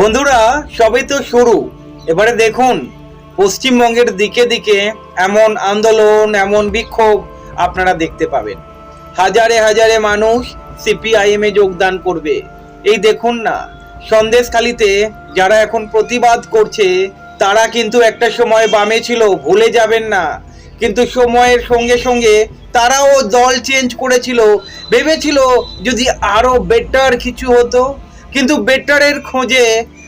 বন্ধুরা সবে তো শুরু। এবারে দেখুন, পশ্চিমবঙ্গের দিকে দিকে এমন আন্দোলন, এমন বিক্ষোভ আপনারা দেখতে পাবেন। হাজারে হাজারে মানুষ সিপিআইএম এ যোগদান করবে। এই দেখুন না, সন্দেশখালিতে যারা এখন প্রতিবাদ করছে, তারা কিন্তু একটা সময় বামে ছিল, ভুলে যাবেন না। কিন্তু সময়ের সঙ্গে সঙ্গে তারাও দল চেঞ্জ করেছিল, ভেবেছিল যদি আরও বেটার কিছু হতো। কিন্তু বেটারের খোঁজে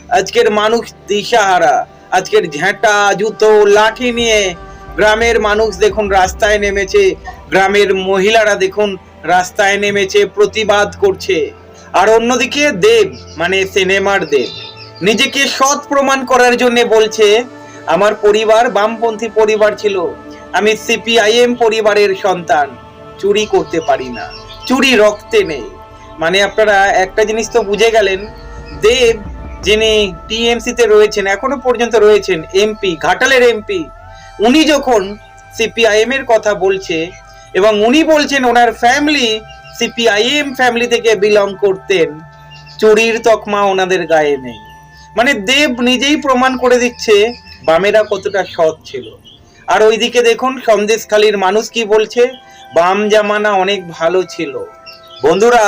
আজকের মানুষ দিশাহারা। আজকের ঝেঁটা, জুতো, লাঠি নিয়ে গ্রামের মানুষ দেখুন রাস্তায় নেমেছে। গ্রামের মহিলারা দেখুন রাস্তায় নেমেছে, প্রতিবাদ করছে। আর অন্যদিকে দেব মানে সিনেমার দেব, নিজেকে সৎ প্রমাণ করার জন্য বলছে, আমার পরিবার বামপন্থী পরিবার ছিল। আমি সিপিআইএম পরিবারের সন্তান। চুরি করতে পারি না। চুরি রক্তে নেই। মানে আপনারা একটা জিনিস তো বুঝে গেলেন, দেব যিনি টিএমসিতে রয়েছেন, এখনও পর্যন্ত রয়েছেন এমপি, ঘাটালের এমপি, উনি যখন সিপিআইএম এর কথা বলছে এবং উনি বলছেন ওনার ফ্যামিলি সিপিআইএম ফ্যামিলি থেকে বিলং করতেন, চুরির তকমা ওনাদের গায়ে নেই। মানে দেব নিজেই প্রমাণ করে দিচ্ছে বামেরা কতটা সৎ ছিল। আর ওইদিকে দেখুন সন্দেশখালীর মানুষ কি বলছে, বাম জামানা অনেক ভালো ছিল। বন্ধুরা,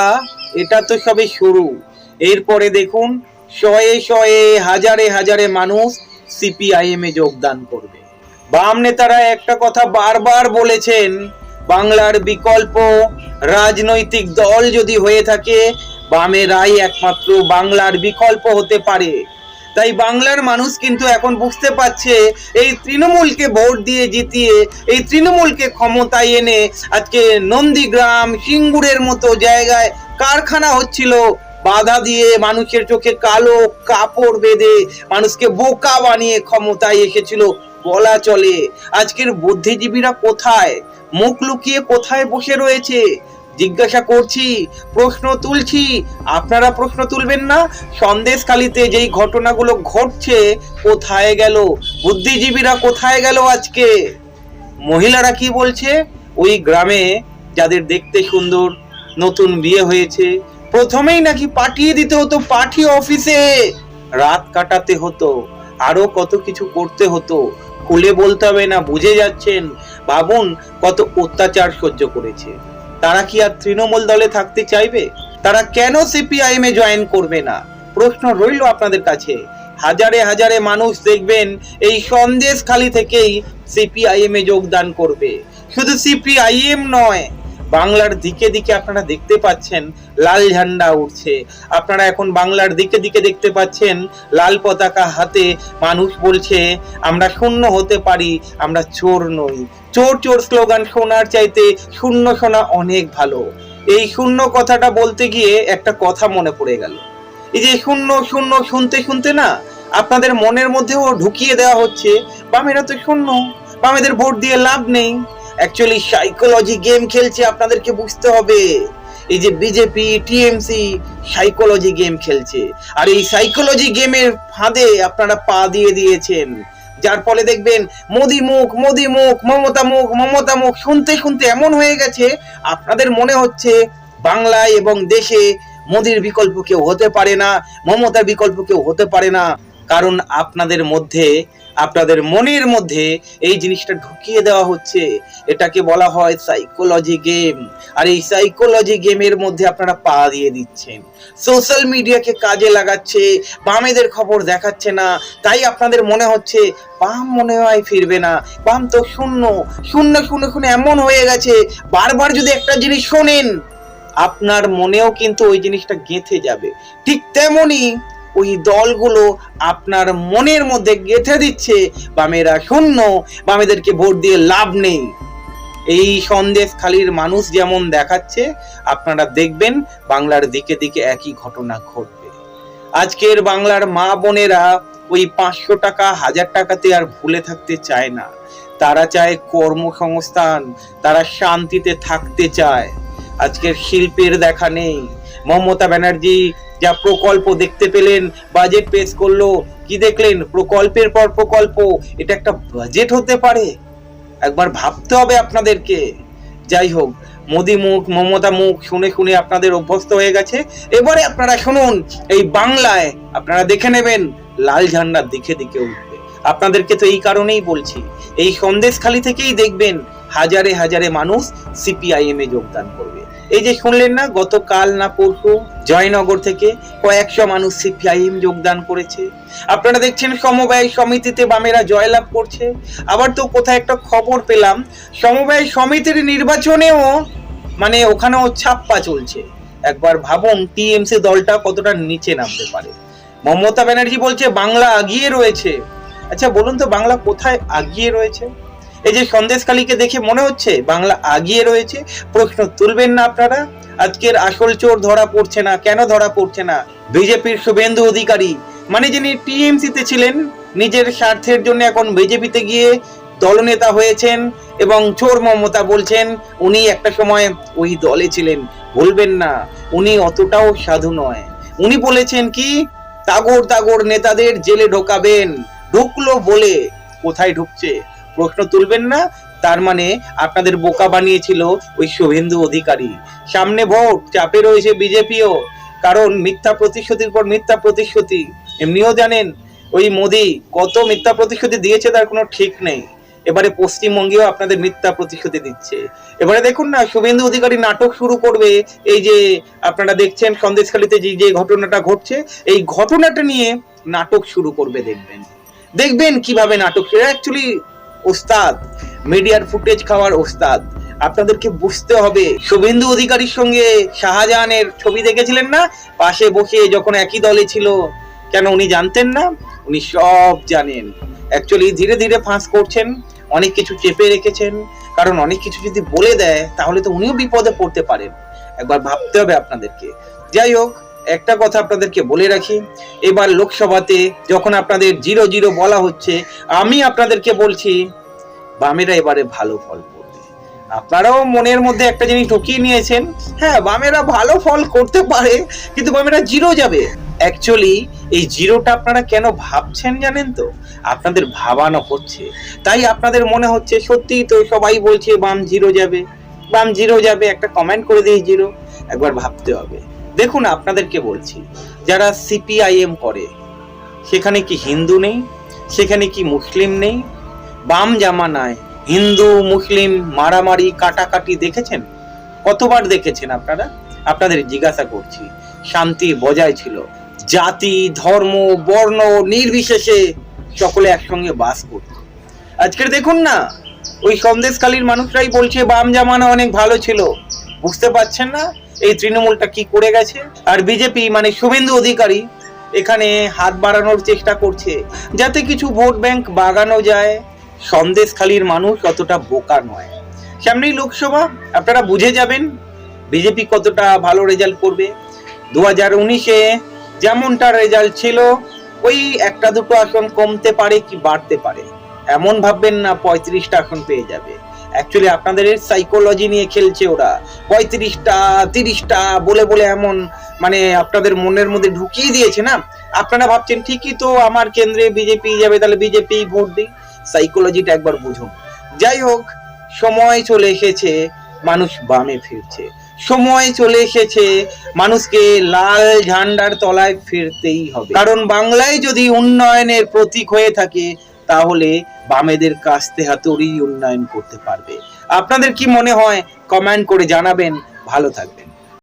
এটা তো সবে শুরু। এরপরে দেখুন, শয়ে শয়ে হাজারে হাজারে মানুষ সিপিআইএম এ যোগদান করবে। বাম নেতারা একটা কথা বারবার বলেছেন, বাংলার বিকল্প রাজনৈতিক দল যদি হয়ে থাকে বামেরাই একমাত্র বাংলার বিকল্প হতে পারে। তাই বাংলার মানুষ কিন্তু এখন বুঝতে পারছে এই তৃণমূলকে ভোট দিয়ে জিতিয়ে, এই তৃণমূলকে ক্ষমতায় এনে আজকে নন্দীগ্রাম সিঙ্গুরের মতো জায়গায় কারখানা হচ্ছিল। বাধা দিয়ে মানুষের চোখে কালো কাপড় বেঁধে মানুষকে বোকা বানিয়ে ক্ষমতায় এসেছিল। বলা চলে, আজকের বুদ্ধিজীবীরা কোথায়? মুখ লুকিয়ে কোথায় বসে রয়েছে? জিজ্ঞাসা করছি, প্রশ্ন তুলছি, আপনারা প্রশ্ন তুলবেন না? সন্দেশখালিতে যেই ঘটনাগুলো ঘটছে, কোথায় গেল? বুদ্ধিজীবীরা কোথায় গেল আজকে? মহিলারা কি বলছে? ওই গ্রামে যাদের দেখতে সুন্দর, নতুন বিয়ে হয়েছে, প্রথমেই নাকি পাঠিয়ে দিতে হতো পাঠি অফিসে। রাত কাটাতে হতো, আরও কত কিছু করতে হতো, খুলে বলতে হবে না, বুঝে যাচ্ছেন। ভাবুন কত অত্যাচার সহ্য করেছে। তারা কি আর তৃণমূল দলে থাকতে চাইবে? তারা কেন সিপিআইএম এ জয়েন করবে না? প্রশ্ন রইল আপনাদের কাছে। হাজারে হাজারে মানুষ দেখবেন এই সন্দেশ খালি থেকেই সিপিআইএম এ যোগদান করবে। শুধু সিপিআইএম নয় বাংলার দিকে দিকে আপনারা দেখতে পাচ্ছেন লাল ঝান্ডা উঠছে। আপনারা এখন বাংলার দিকে দিকে দেখতে পাচ্ছেন লাল পতাকা হাতে মানুষ বলছে, আমরা শূন্য হতে পারি, আমরা চোর নই। চোর চোর স্লোগান শোনার চাইতে শূন্য শোনা অনেক ভালো। এই শূন্য কথাটা বলতে গিয়ে একটা কথা মনে পড়ে গেল। এই যে শূন্য শূন্য শুনতে শুনতে না, আপনাদের মনের মধ্যেও ঢুকিয়ে দেওয়া হচ্ছে, বামেরা তো শূন্য, বামেদের ভোট দিয়ে লাভ নেই। অ্যাকচুয়ালি সাইকোলজি গেম খেলছে, আপনাদেরকে বুঝতে হবে। এই যে বিজেপি টিএমসি সাইকোলজি গেম খেলছে। আর এই সাইকোলজি গেমের ফাঁদে আপনারা পা দিয়ে দিয়েছেন। যার ফলে দেখবেন, মোদি মুখ মোদি মুখ, মমতা মুখ মমতা মুখ, শুনতে শুনতে এমন হয়ে গেছে, আপনাদের মনে হচ্ছে বাংলায় এবং দেশে মোদির বিকল্প কেউ হতে পারে না, মমতার বিকল্প কেউ হতে পারে না। কারণ আপনাদের মধ্যে, আপনাদের মনের মধ্যে এই জিনিসটা ঢুকিয়ে দেওয়া হচ্ছে। এটাকে বলা হয় সাইকোলজি গেম আর এই সাইকোলজি গেমের মধ্যে আপনারা পা দিয়ে দিচ্ছেন। সোশ্যাল মিডিয়াকে কাজে লাগাচ্ছে, বামেদের খবর দেখাচ্ছে না, তাই আপনাদের মনে হচ্ছে, বাম মনে হয় ফিরবে না। বাম তো শূন্য। শূন্য শুনে শুনে এমন হয়ে গেছে, বারবার যদি একটা জিনিস শোনেন, আপনার মনেও কিন্তু ওই জিনিসটা গেঁথে যাবে। ঠিক তেমনি ওই দলগুলো আপনার মনের মধ্যে গেঁথে দিচ্ছে, বামেরা শূন্য, বামেদেরকে ভোট দিয়ে লাভ নেই। এই সন্দেশ খালির মানুষ যেমন দেখাচ্ছে, আপনারা দেখবেন বাংলার দিকে দিকে একই ঘটনা ঘটবে। আজকের বাংলার মা বোনেরা ওই পাঁচশো টাকা, হাজার টাকাতে আর ভুলে থাকতে চায় না। তারা চায় কর্মসংস্থান, তারা শান্তিতে থাকতে চায়। আজকের শিল্পের দেখা নেই। মমতা ব্যানার্জি যা প্রকল্প দেখতে পেলেন বাজেট পেশ করল, কি দেখলেন? প্রকল্পের পর প্রকল্প, এটা একটা বাজেট হতে পারে? একবার ভাবতে হবে আপনাদেরকে। যাই হোক, মোদি মুখ, মমতা মুখ শুনে শুনে আপনাদের অভ্যস্ত হয়ে গেছে। এবারে আপনারা শুনুন, এই বাংলায় আপনারা দেখে নেবেন, লাল ঝান্ডার দিকে দিকে উঠবে। আপনাদেরকে তো এই কারণেই বলছি, এই সন্দেশখালি থেকেই দেখবেন, হাজারে হাজারে মানুষ সিপিআইএম এ যোগদান করবে। এই যে শুনলেন না, গতকাল না পরশু জয়নগর থেকে কয়েকশো মানুষ সিপিআইএম যোগদান করেছে। আপনারা দেখছেন সমবায় সমিতিতে বামেরা জয়লাভ করছে। আবার তো কোথায় একটা খবর পেলাম, সমবায় সমিতির নির্বাচনেও মানে ওখানেও ছাপ্পা চলছে। একবার ভাবুন, টিএমসি দলটা কতটা নিচে নামতে পারে। মমতা ব্যানার্জি বলছে, বাংলা আগিয়ে রয়েছে। আচ্ছা বলুন তো, বাংলা কোথায় আগিয়ে রয়েছে? এই যে সন্দেশকালীকে দেখে মনে হচ্ছে বাংলা আগিয়ে রয়েছে, প্রশ্ন তুলবেন না আপনারা? আজকের আসল চোর ধরা পড়ছে না, কেন ধরা পড়ছে না? বিজেপির শুভেন্দু অধিকারী মানে যিনি টিএমসি তে ছিলেন, নিজের স্বার্থের জন্য এখন বিজেপিতে গিয়ে দলনেতা হয়েছেন এবং চোর মমতা বলছেন, উনি একটা সময় ওই দলে ছিলেন। বলবেন না, উনি অতটাও সাধু নয়। উনি বলেছেন কি, তাগর তাগর নেতাদের জেলে ঢোকাবেন, ঢুকলো বলে কোথায় ঢুকছে? প্রশ্ন তুলবেন না। তার মানে আপনাদের বোকা বানিয়েছিল ওই শুভেন্দু অধিকারী। সামনে ভোট, চাপে রয়েছে বিজেপিও। কারণ মিথ্যা প্রতিশ্রুতির পর মিথ্যা প্রতিশ্রুতি। এমনিও জানেন, ওই মোদি কত মিথ্যা প্রতিশ্রুতি দিয়েছে তার কোনো ঠিক নেই। এবারে পশ্চিমবঙ্গেও আপনাদের মিথ্যা প্রতিশ্রুতি দিচ্ছে। এবারে দেখুন না, শুভেন্দু অধিকারী নাটক শুরু করবে। এই যে আপনারা দেখছেন সন্দেশখালীতে যে যে ঘটনাটা ঘটছে, এই ঘটনাটা নিয়ে নাটক শুরু করবে দেখবেন। দেখবেন কীভাবে নাটক। অ্যাকচুয়ালি ওস্তাদ, মিডিয়ার ফুটেজ খাওয়ার ওস্তাদ। আপনাদেরকে বুঝতে হবে, শুভেন্দু অধিকারীর সঙ্গে শাহজাহানের ছবি দেখেছিলেন না? পাশে বসে যখন একই দলে ছিল, কেন উনি জানতেন না? উনি সব জানেন। অ্যাকচুয়ালি ধীরে ধীরে ফাঁস করছেন, অনেক কিছু চেপে রেখেছেন। কারণ অনেক কিছু যদি বলে দেয়, তাহলে তো উনিও বিপদে পড়তে পারেন। একবার ভাবতে হবে আপনাদেরকে। যাই হোক একটা কথা আপনাদেরকে বলে রাখি, এবার লোকসভাতে যখন আপনাদের জিরো জিরো বলা হচ্ছে, আমি আপনাদেরকে বলছি, বামেরা এবারে ভালো ফল করবে। আপনারাও মনের মধ্যে একটা জিনিস ঢুকিয়ে নিয়েছেন হ্যাঁ বামেরা ভালো ফল করতে পারে, কিন্তু বামেরা জিরো যাবে। অ্যাকচুয়ালি এই জিরোটা আপনারা কেন ভাবছেন জানেন তো? আপনাদের ভাবানো হচ্ছে। তাই আপনাদের মনে হচ্ছে, সত্যিই তো সবাই বলছে, বাম জিরো যাবে। বাম জিরো যাবে, একটা কমেন্ট করে দিই জিরো। একবার ভাবতে হবে। দেখুন আপনাদেরকে বলছি, যারা সিপিআইএম করে, সেখানে কি হিন্দু নেই, সেখানে কি মুসলিম নেই, বাম জামানায় হিন্দু, মুসলিম মারামারি, কাটাকাটি দেখেছেন? কতবার দেখেছেন আপনারা? আপনাদের জিজ্ঞাসা করছি, শান্তি বজায় ছিল। জাতি, ধর্ম, বর্ণ নির্বিশেষে সকলে একসঙ্গে বাস করত। আজকের দেখুন না, ওই সন্দেশকালীর মানুষরাই বলছে, বাম জামানা অনেক ভালো ছিল। বুঝতে পারছেন না? এই তৃণমূলটা কি করে গেছে? আর বিজেপি মানে শুভেন্দু অধিকারী এখানে হাত বাড়ানোর চেষ্টা করছে, যাতে কিছু ভোট ব্যাংক বাগানো যায়। সন্দেশখালীর মানুষ অতটা বোকা নয়। সামনেই লোকসভা, আপনারা বুঝে যাবেন বিজেপি কতটা ভালো রেজাল্ট করবে। দু হাজার উনিশে যেমনটা রেজাল্ট ছিল, ওই একটা দুটো আসন কমতে পারে কি বাড়তে পারে? এমন ভাববেন না, পঁয়ত্রিশটা আসন পেয়ে যাবে। অ্যাকচুয়ালি আপনাদের সাইকোলজি নিয়ে খেলছে ওরা। পঁয়ত্রিশটা, তিরিশটা, বলে বলে এমন মানে আপনাদের মনের মধ্যে ঢুকিয়ে দিয়েছে না? আপনারা ভাবছেন, ঠিকই তো, আমার কেন্দ্রে বিজেপি যাবে, তাহলে বিজেপি ভোট দিই। সাইকোলজিটা একবার বুঝুন। যাই হোক, সময় চলে এসেছে, মানুষ বামে ফিরছে। সময় চলে এসেছে, মানুষকে লাল ঝান্ডার তলায় ফিরতেই হবে। কারণ বাংলায় যদি উন্নয়নের প্রতীক হয়ে থাকে, তাহলে বামেদের কাস্তে হাতুড়ি উন্নয়ন করতে পারবে। আপনাদের কি মনে হয়? কমেন্ট করে জানাবেন। ভালো থাকবেন।